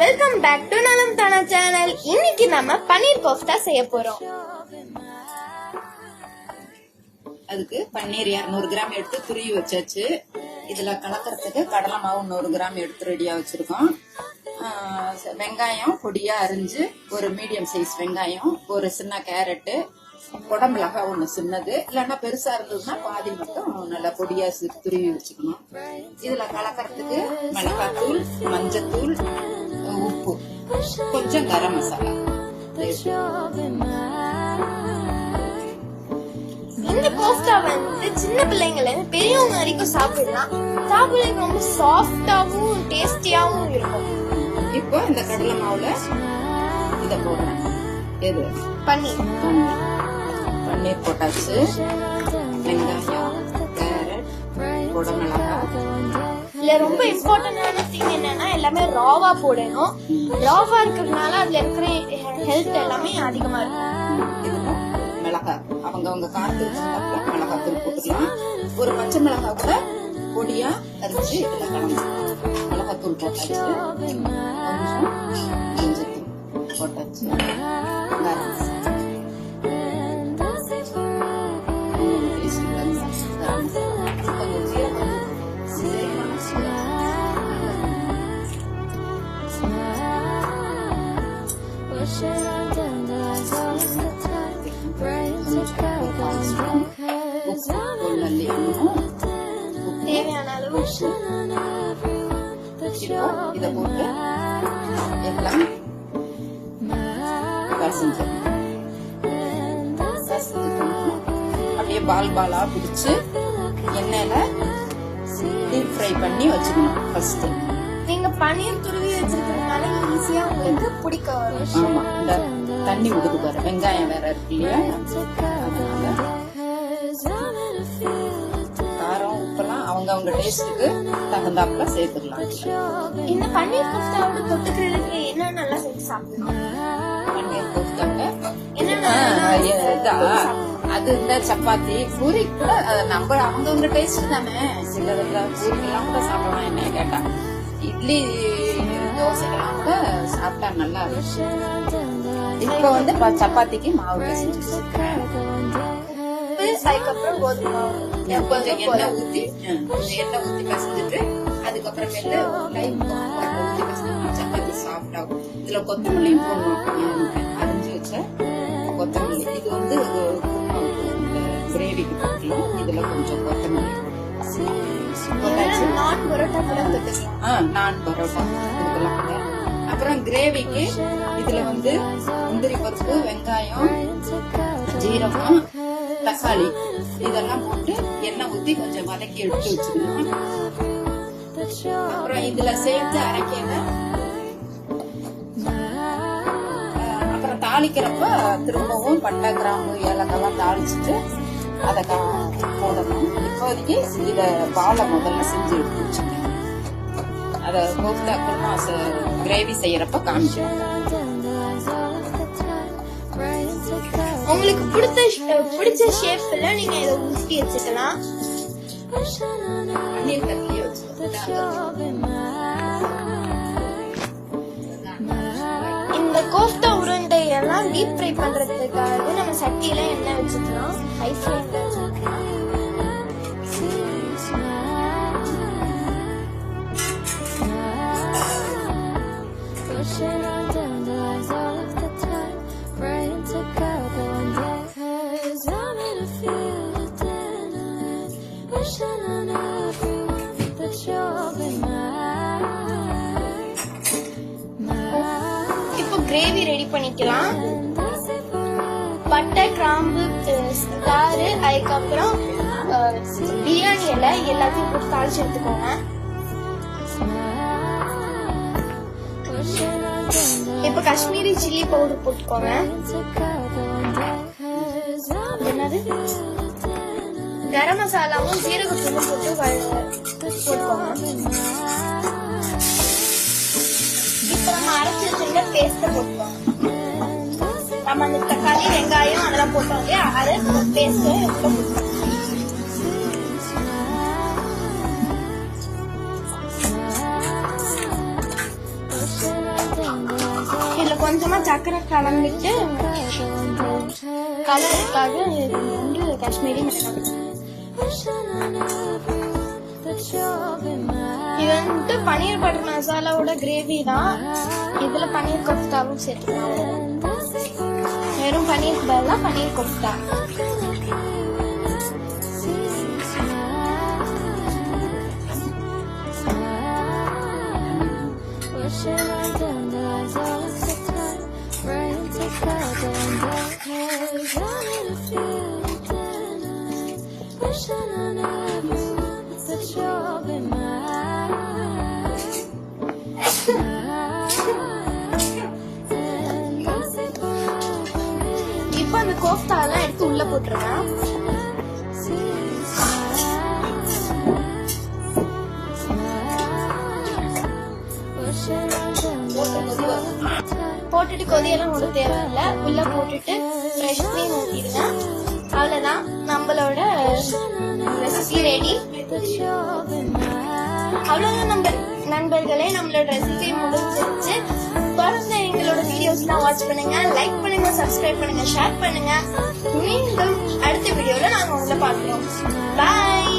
Welcome back to நலம் தானா channel இன்னைக்கு நம்ம பன்னீர் கோஃப்தா செய்ய போறோம். அதுக்கு பன்னீர் இரநூறு கிராம் எடுத்து துருவி வச்சாச்சு. இதுல கலக்கறதுக்கு கடலை மாவு நூறு கிராம் எடுத்து ரெடியா வச்சிருக்கோம். வெங்காயம் பொடியா அரிஞ்சு ஒரு மீடியம் சைஸ் வெங்காயம் ஒரு சின்ன கேரட்டு குடமிளகா ஒண்ணு சின்னது. இல்லைன்னா பெருசா இருந்ததுன்னா பாதி மட்டும் நல்லா பொடியா துருவி வச்சுக்கணும். இதுல கலக்கறதுக்கு மிளகாத்தூள் மஞ்சத்தூள் கொஞ்சம் கரம் மசாலா. இந்த கோஃப்தா வந்து சின்ன பிள்ளைங்கள்ல இருந்து பெரியவங்க வரைக்கும் சாப்பிடலாம். சாப்பிடறதுக்கு ரொம்ப சாஃப்டாவும் டேஸ்டியாவும் இருக்கும். இப்போ இந்த கடலை மாவுல இத போடுறேன். எது? பன்னீர். பன்னீர் போட்டாச்சு வெங்காயம் கேரட் குடமிளகாய். இதுல ரொம்ப இம்பார்ட்டன்டான திங் என்னன்னா எல்லாமே ராவா போடணும். ராவா இருக்கிறதுனால அதுல இருக்கிற ஹெல்த் எல்லாமே அதிகமா இருக்கும். இதுல மிளகாய். அவங்கவங்க காரத்துக்கு தகுந்தாப்புல மிளகாய் தூள் போட்டுக்கலாம். ஒரு பச்சை மிளகாய் கூட பொடியா அரிச்சு இதுல மிளகாய் தூள் போட்டாச்சு. கொஞ்சம் போட்டாச்சு. கரம் மசாலா. தேவையான அளவு உப்பு. போட்டு எல்லாம் அப்படியே பால் பாலா பிடிச்சு எண்ணெயில டீப் ஃப்ரை பண்ணி வச்சுக்கணும் ஃபர்ஸ்ட் நீங்க பன்னீர் துருவி வச்சிருக்கிறதுனால ஈஸியா உங்களுக்கு பிடிக்க வரும். ஆமா இந்த தண்ணி விடுது பாரு. வெங்காயம் வேற இருக்கு இல்லையா? காரம் உப்பெல்லாம் அவங்க அவங்க டேஸ்ட்டுக்கு தகுந்தாப்புல சேர்த்துக்கலாம். இந்த பன்னீர் கோஃப்தாவோட தொட்டுக்கிறதுக்கு என்ன நல்லா செஞ்சு சாப்பிடணும்? பன்னீர் கோஃப்தாங்க. இதா, அது இந்த சப்பாத்தி பூரி கூட நம்ம அவங்கவுங்க டேஸ்ட் தானே. சிலதுல பூரிக்கெல்லாம் கூட சாப்பிடலாம் என்ன கேட்டா. இட்லி தோசைக்கெல்லாம் கூட சாப்பிட்டா நல்லா இருக்கும். இப்போ வந்து ப- சப்பாத்திக்கு மாவு அதுக்கப்புறம் கோதுமை மாவு. கொஞ்சம் எண்ணெய் கொஞ்சம் எண்ணெய் ஊத்தி பிசைஞ்சிட்டு அதுக்கப்புறமேல சப்பாத்தி சாஃப்ட் ஆகும் இதுல கொத்தமல்லியும் போடணும். அரிஞ்சு வச்ச கொத்தமல்லி. இது வந்து கிரேவிக்கு இதுல கொஞ்சம் கொத்தமல்லி. நான் பரோட்டா ஆ நான் பரோட்டா. அப்புறம் கிரேவிக்கு இதுல வந்து முந்திரி பருப்பு வெங்காயம் ஜீரகம் தக்காளி. இதெல்லாம் போட்டு எண்ணெய் ஊத்தி கொஞ்சம் வதக்கி எடுத்து வச்சுக்கணும் அப்புறம் இதுல சேர்த்து அரைக்கையில ஆஹ், அப்புறம் தாளிக்கிறப்ப திரும்பவும் பட்டை கிராம்பு ஏலக்காய்லாம் தாளிச்சிட்டு அதை கா- போடணும். இப்போதைக்கு இத பாலை முதல்ல செஞ்சு எடுத்து வச்சுக்கணும். அத கோஃப்தா குருமா கிரேவி செய்யறப்ப காமிக்கிறோம் உங்களுக்கு பிடிச்ச பிடிச்ச ஷேப்ல நீங்க இதை ஊற்றி வச்சுக்கலாம். கத்தியே வச்சுக்கோங்க. இதெல்லாம் டீப் ஃப்ரை பண்றதுக்காக நம்ம சட்டியில் எண்ணெய் வச்சுக்கலாம் ஹை ஃப்ளேம்ல கிரேவி ரெடி பண்ணிக்கலாம். பட்டை கிராம்பு ஸ்டாரு அதுக்கப்புறம் பிரியாணி இலை எல்லாத்தையும் போட்டு தாளிச்சு எடுத்துக்கோங்க. இப்போ காஷ்மீரி சில்லி பவுடர் போட்டுக்கோங்க. என்னது? கரம் மசாலாவும் ஜீரகத்தூளும் போட்டு வ- போட்டுக்கோங்க. இப்போ நம்ம அரைச்சி வச்சிருந்த பேஸ்ட்டை போட்டுக்கோங்க நம்ம அந்த தக்காளி வெங்காயம் அதெல்லாம் போட்டோம் இல்லையா? அதை பேஸ்ட் போட்டுக்கோங்க கொஞ்சமா சக்கரை கலந்துட்டு கலருக்காக வந்து காஷ்மீரி மிளகாய். இது வந்துட்டு பன்னீர் பட்டர் மசாலாவோட கிரேவி தான். இதுல பன்னீர் கொஃப்தாவும் சேர்த்துக்கலாம். வெறும் பன்னீர் பதிலாக பன்னீர் கொஃப்தா. கோஃப்தா எல்லாம் எடுத்து உள்ள போட்டுருவேன் போட்டுட்டு கொதியெல்லாம் ஒன்றும் தேவையில்ல. உள்ள போட்டுட்டு ஃப்ரெஷ் க்ரீம் ஊற்றிடுங்க அவ்வளோதான் நம்மளோட ரெசிபி ரெடி அவ்வளோதான் நம்ம நண்பர்களே நம்மளோட ரெசிபி முடிஞ்சிருச்சு. தொடர்ந்து எங்களோட வீடியோஸ்லாம் வாட்ச் பண்ணுங்க லைக் பண்ணுங்க சப்ஸ்கிரைப் பண்ணுங்க ஷேர் பண்ணுங்க. மீண்டும் அடுத்த வீடியோல நாங்க உங்களை பார்க்கிறோம். பாய்